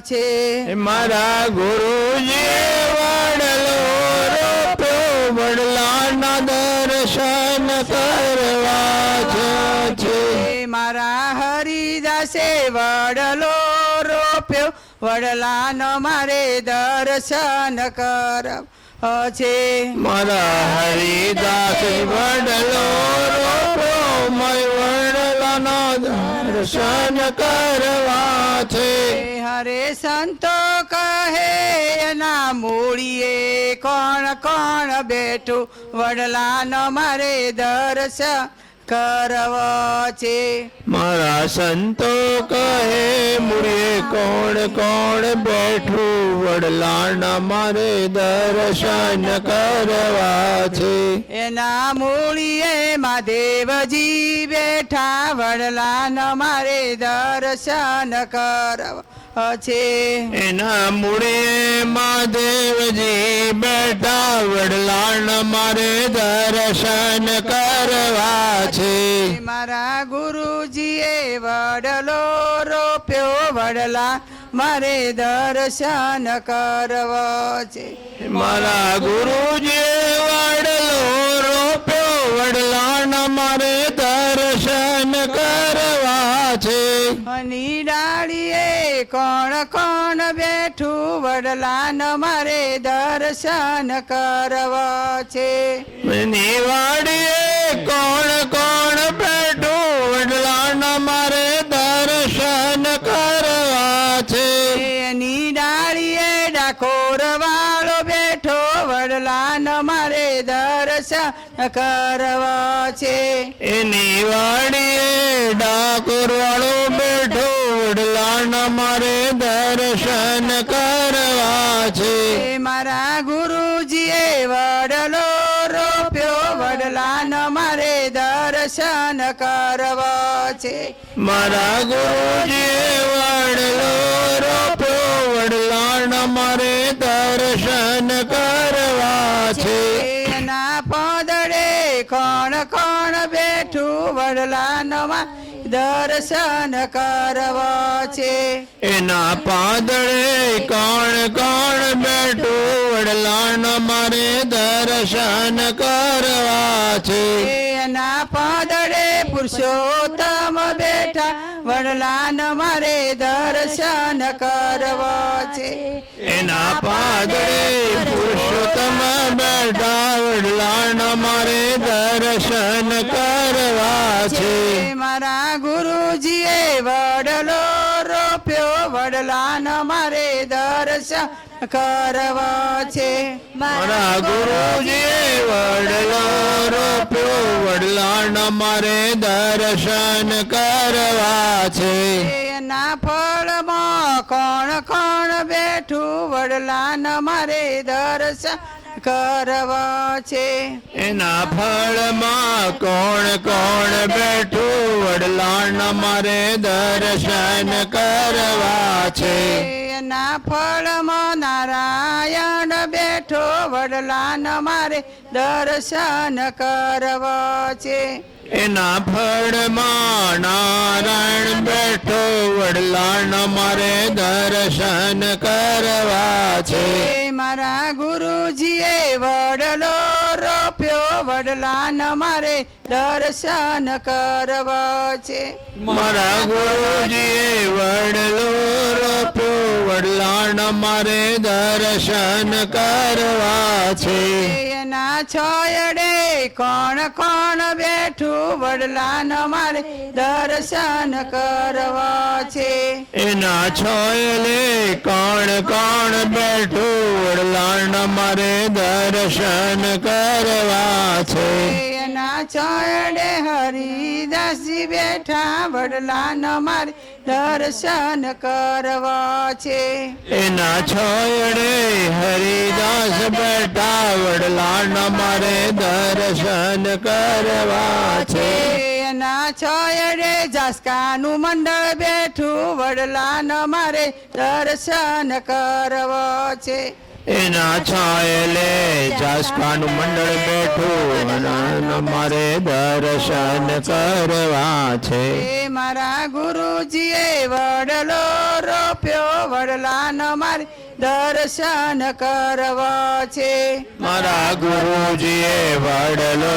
છે. મારા ગુરુજી વડલો રોપ્યો. વડલાના દર્શન કરવા છે મારા હરિદાસે વડલો રોપ્યો. વડલાનો મારે દર્શન કર છે. મારા હરિદાસ વડલો રોપ્યો મય વડલાનો દર્શન કરવા છે. હરે સંતો કહે એના મૂળીએ કોણ કોણ બેઠું? વડલાનો મારે દર્શન કરવો છે મારા સંતો કહે મુરે કોણ કોણ બેઠું? વડલાના મારે દર્શન કરવા છે એના મૂળીએ મહાદેવજી બેઠા વડલાના મારે દર્શન કરવા છે એના મૂળે મહાદેવજી બેઠા વડલાણ મારે દર્શન કરવા છે. મારા ગુરુજીએ વડલો રોપ્યો વડલા મારે દર્શન કરવો છે. મારા ગુરુજી વડલો રોપ્યો વડલાણ મારે દર્શન કરવા છે. હની ડાળીએ કોણ કોણ બેઠું વડલાન મારે દર્શન કરવા છે? નિવાડીએ કોણ કોણ બેઠું વડલાન મારે દર્શન કરવા છે? એની ડાળીએ ડાકોર વાળો બેઠો વડલાન મારે દર્શન કરવા છે. એની વાડીએ ડાકોર વાળો બેઠો વડલાના મારે દર્શન કરવા છે મારા ગુરુજીએ વડલો રોપ્યો. વડલાન મારે દર્શન કરવા છે મારા ગુરુજી વડલો રોપ્યો. વડલાના મારે દર્શન કરવા છે એના પદડે કોણ કોણ બેઠું? વડલાનમાં દર્શન કરવા છે એના પાદળે કોણ કોણ બેઠું વડલાના મારે દર્શન કરવા છે એના પાદડે પુરુષોત્તમ બેઠા. વડલાન મારે દર્શન કરવા છે. એના પાદડે પુરુષોત્તમ બેઠા. વડલાન મારે દર્શન કરવા છે. મારા ગુરુજીએ વડલો રોપ્યો. વડલાન મારે દર્શન કરવા છે. મારા ગુરુજી મારે દર્શન કરવા છે. એના ફળમાં કોણ કોણ બેઠું? વડલાન મારે દર્શન કરવા છે. એના ફળમાં કોણ કોણ બેઠું? વડલાના મારે દર્શન કરવા છે. એના ફળમાં નારાયણ બેઠો. વડલાન મારે દર્શન કરવા છે. એના ફળમાં નારાયણ બેઠો વડલાણ મારે દર્શન કરવા છે. મારા ગુરુજીએ વડલો રોપ્યો, વડલાન મારે દર્શન કરવા છે મારા ગુરુજીએ વડલો રોપ્યો. વડલાણ મારે દર્શન કરવા છે એના છોયડે કોણ કોણ બેઠું? વડલાન મારે દર્શન કરવા છે એના છોયલે કોણ કોણ બેઠું? વડલાન મારે દર્શન કરવા છે એના છોયડે હરિદાસી બેઠા વડલાન મારે દર્શન કરવા છે. એના છોયડે હરિદાસ બેઠા વડલાના મારે દર્શન કરવા છે. એના છોયડે જાસકાનું મંડળ બેઠું વડલાન મારે દર્શન કરવા છે. એના છાયલે જાસકાનું મંડળ બેઠું મારે દર્શન કરવા છે. મારા ગુરુજીએ વડલો રોપ્યો વડલાનો મારે દર્શન કરવા છે. મારા ગુરુજીએ વડલો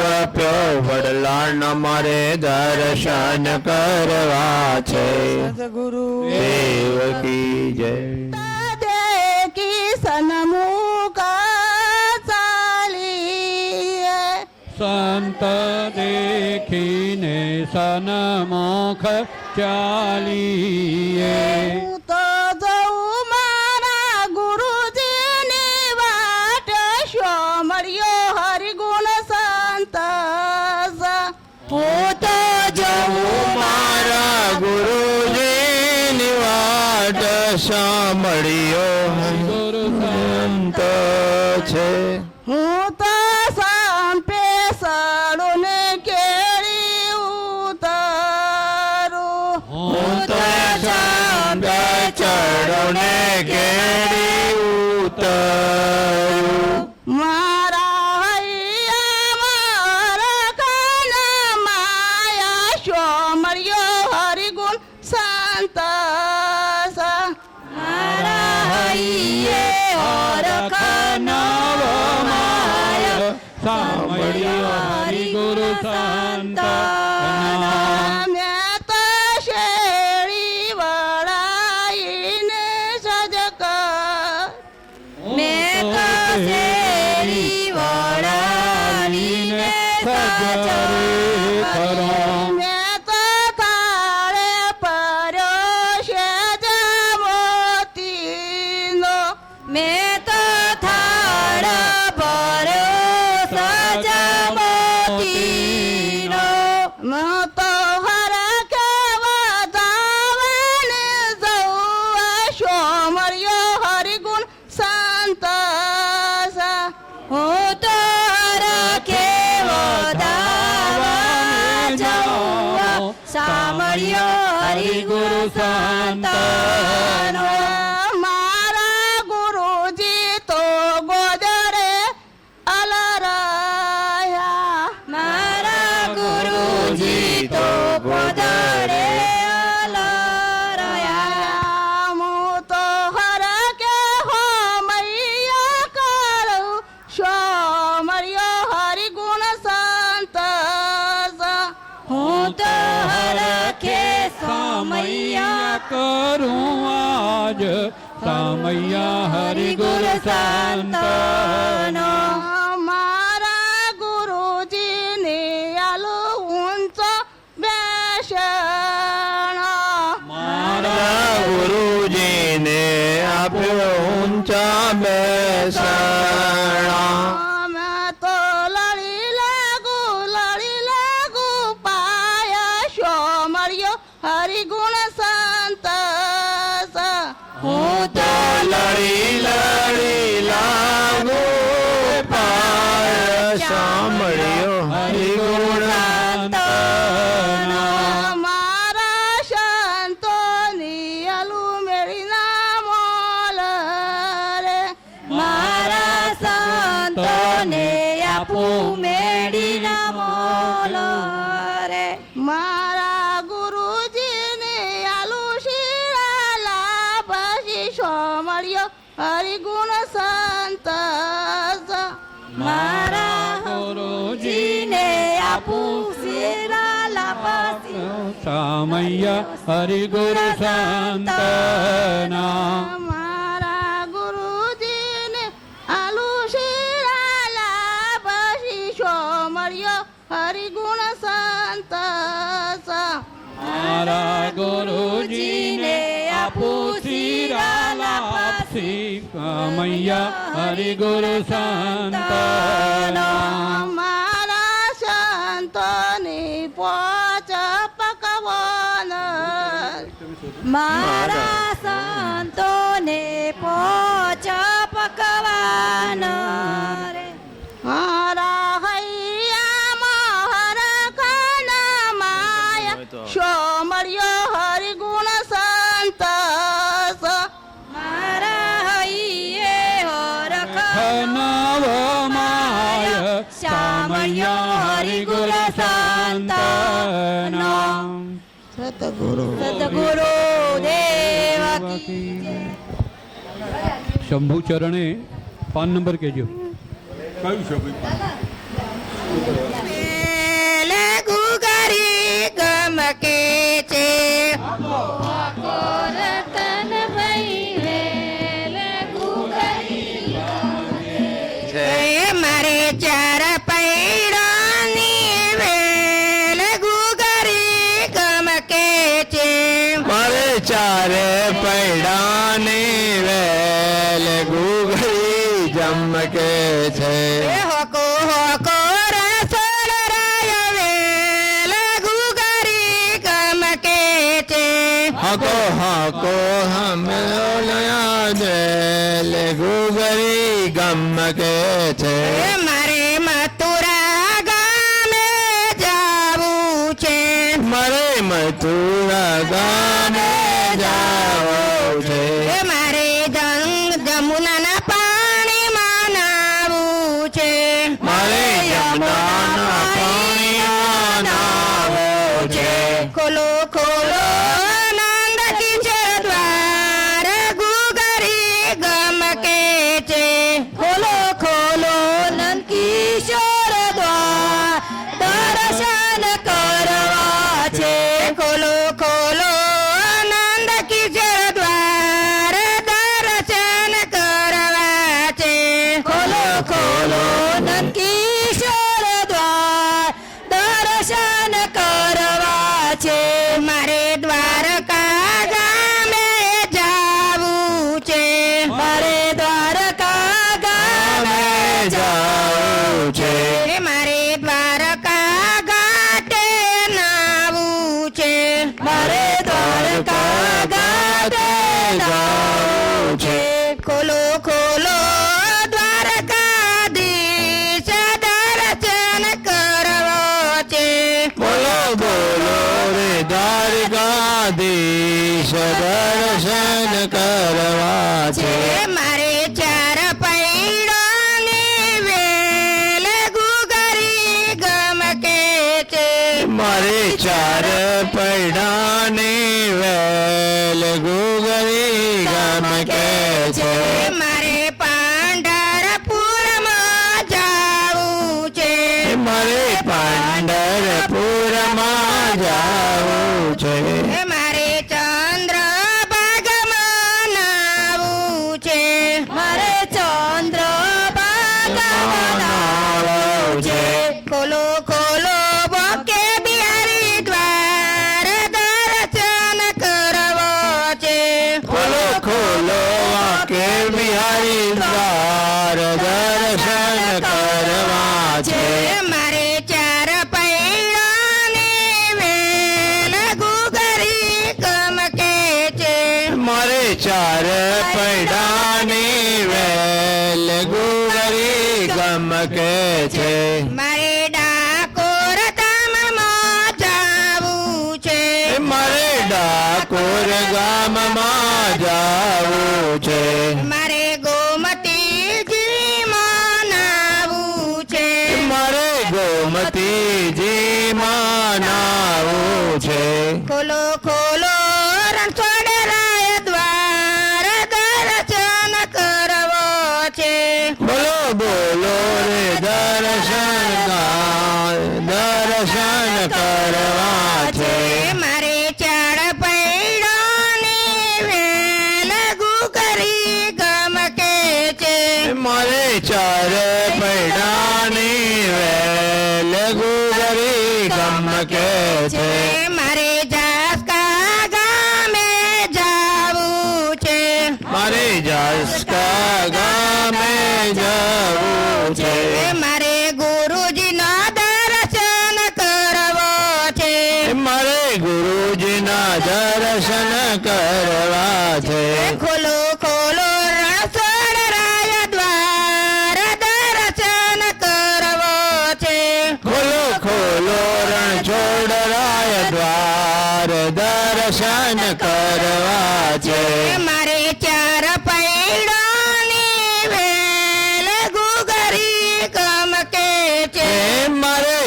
રોપ્યો વડલાણ મારે દર્શન કરવા છે. સદગુરુ. દેવ કી જય. જઉં મારા ગુરુજીની વાટ સાંભળ્યો ગુરુ સંત છે સંત સાંભળ્યો હરિગુરુ સંતનો મારા करूं आज सामैया हरि गुर संताना हमारा गुरुजी ने आलो उंच बेशन मारा गुरुजी ने आप उंच बेशन हरि गुण सा canta. શો મળ્યો હરિગુણ સંત મારા ગુરુજીને આપું શિરાલા પછી સમૈયા હરિ ગુરુ સંતના મારા ગુરુજીને આલુ શિરાલા પછી શો મળ્યો હરિગુણ સંત મારા ગુરુજીને આપું શિરાલા આપસી કમૈયા હરિ ગુરુ સંત મારા સંતોની પોચ પકવાન મારા સંતોને પોચ પકવાન રે શંભુ ચરણે પાન નંબર કેજો કયું છે ભાઈ? ગમકે છે. બદલે ગુગરી ગમકે છે? મારે મથુરા ગામે જાવું છે. મારે મથુરા ગામ पढ़ाने वे ગમકે છે? મારે ડાકોર ગામમાં જાવું છે. મારે ડાકોર ગામમાં જાવું છે. મારે ગોમતીજી મનાવું છે. મારે ગોમતીજી માં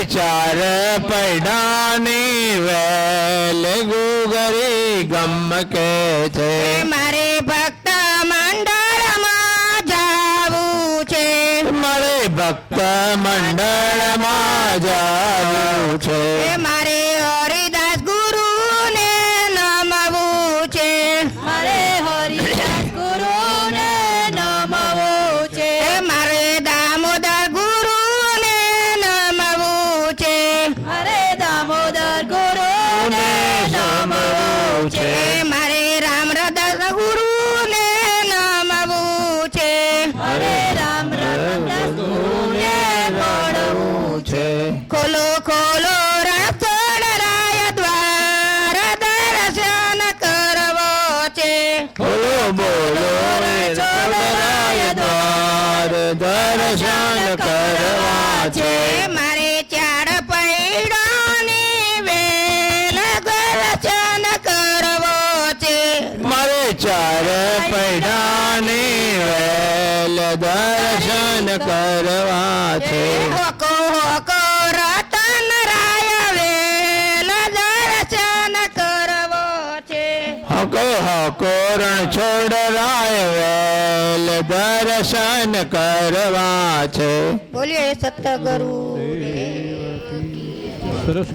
ચાર પૈડાની વેલ ગુગરી ગમ કે છે. મારે ભક્ત મંડળમાં જાવું છે. મારે ભક્ત મંડળમાં જાવું છે. દર્શન કરવા છે. બોલીએ સતગુરુ સરસ.